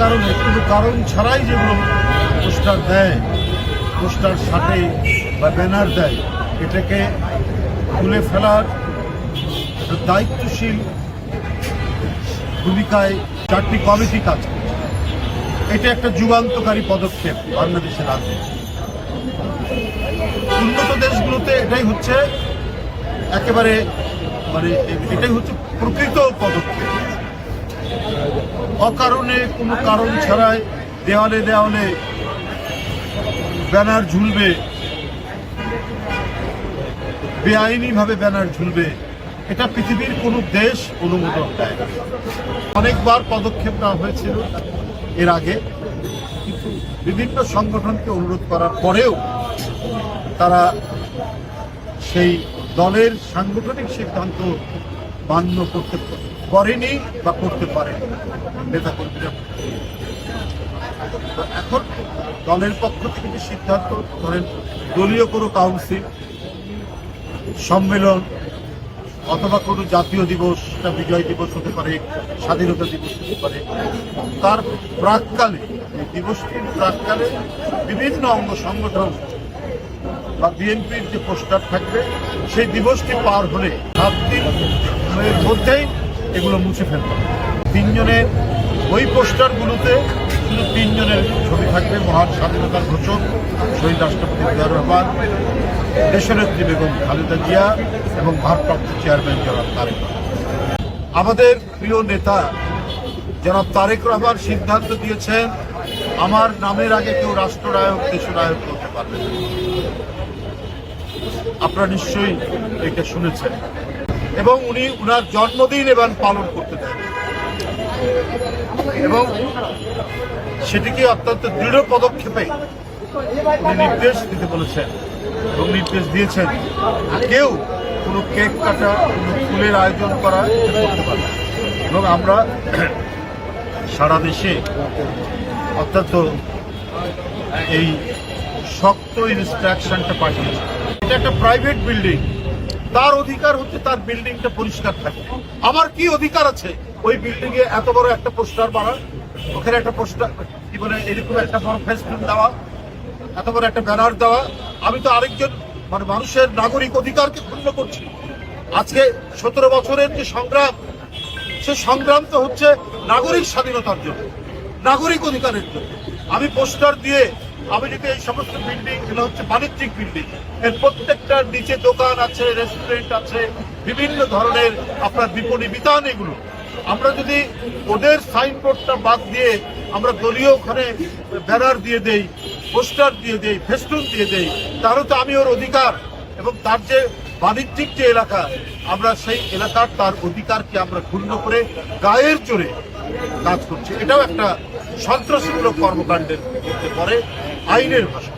কারণ কোনো কারণ ছাড়াই যেগুলো পোস্টার দেয়, পোস্টার সাটে বা ব্যানার দেয়, এটাকে তুলে ফেলার দায়িত্বশীল ভূমিকায় চারটি কমিটি কাজ এটা একটা যুগান্তকারী পদক্ষেপ বাংলাদেশের রাজনীতি। উন্নত দেশগুলোতে এটাই হচ্ছে একেবারে মানে এটাই হচ্ছে প্রকৃত পদক্ষেপ। অকারণে কোনো কারণ ছাড়াই দেওয়ালে দেওয়ালে ব্যানার ঝুলবে। বেআইনিভাবে ব্যানার ঝুলবে। এটা পৃথিবীর কোনো দেশ অনুমোদন দেয়। অনেকবার পদক্ষেপ নেওয়া হয়েছিল এর আগে, কিন্তু বিভিন্ন সংগঠনকে অনুরোধ করার পরেও তারা সেই দলের সাংগঠনিক সিদ্ধান্ত মান্য করতে করেনি বা করতে পারেনি। নেতা কর্মীরা। এখন দলের পক্ষ থেকে সিদ্ধান্ত, ধরেন দলীয় কোনো কাউন্সিল সম্মেলন, অথবা কোনো জাতীয় দিবস বিজয় দিবস হতে পারে, স্বাধীনতা দিবস হতে পারে, তার প্রাককালে, এই দিবসটির প্রাককালে বিভিন্ন অঙ্গ সংগঠন বা বিএনপির যে পোস্টার থাকবে, সেই দিবসটি পার হলে সাত দিন এর মধ্যেই এগুলো মুছে ফেলতে হবে। তিনজনের ওই পোস্টারগুলোতে শুধু তিনজনের ছবি থাকবে। মহান স্বাধীনতার ঘোষক, শহীদ রাষ্ট্রপতি জিয়া রহমান, দেশনেত্রী বেগম খালেদা জিয়া এবং ভারপ্রাপ্ত চেয়ারম্যান জনাব তারেক আমাদের প্রিয় নেতা জনাব তারেক রহমান সিদ্ধান্ত দিয়েছেন, আমার নামের আগে কেউ রাষ্ট্রনায়ক, দেশনায়ক হতে পারবে আপনারা নিশ্চয়ই এটা শুনেছেন। এবং উনি উনার জন্মদিন এবার পালন করতে দেন এবং সেটিকে অত্যন্ত দৃঢ় পদক্ষেপে উনি নির্দেশ দিতে বলেছেন এবং নির্দেশ দিয়েছেন কেউ কোনো কেক কাটা, কোনো ফুলের আয়োজন করা করতে পারে এবং আমরা সারা দেশে অত্যন্ত এই শক্ত ইনস্ট্রাকশনটা পাঠিয়েছে। এটা একটা প্রাইভেট বিল্ডিং তার অধিকার হচ্ছে তার বিল্ডিংটা পরিষ্কার থাকে। আমার কি অধিকার আছে ওই বিল্ডিং এ এত বড় একটা পোস্টার বানার? ওখানে একটা পোস্টার, কি বলে, এরকম একটা বড় ফেস্টুন দেওয়া, এত বড় একটা ব্যানার দেওয়া। আমি তো আরেকজন মানে মানুষের নাগরিক অধিকারকে ক্ষুণ্ণ করছি। আজকে সতেরো বছরের যে সংগ্রাম, সে সংগ্রাম তো হচ্ছে নাগরিক স্বাধীনতার জন্য, নাগরিক অধিকারের জন্য। আমি পোস্টার দিয়ে আমি যদি এই সমস্ত বিল্ডিং এগুলো হচ্ছে বাণিজ্যিক বিল্ডিং এর প্রত্যেকটার নিচে দোকান আছে রেস্টুরেন্ট আছে, বিভিন্ন ধরনের আপনার বিপণী বিতান এগুলো। আমরা যদি ওদের সাইনবোর্ডটা বাদ দিয়ে আমরা দলীয় ওখানে ব্যানার দিয়ে দেই পোস্টার দিয়ে দেই ফেস্টুন দিয়ে দেই, তাহলে তো আমি ওর অধিকার। এবং তার যে বাণিজ্যিক যে এলাকা, আমরা সেই এলাকার তার অধিকারকে আমরা ক্ষুণ্ণ করে গায়ের জোরে কাজ করছি। এটাও একটা সন্ত্রাসীমূলক কর্মকাণ্ডের পড়ে। আইনের ভাষা।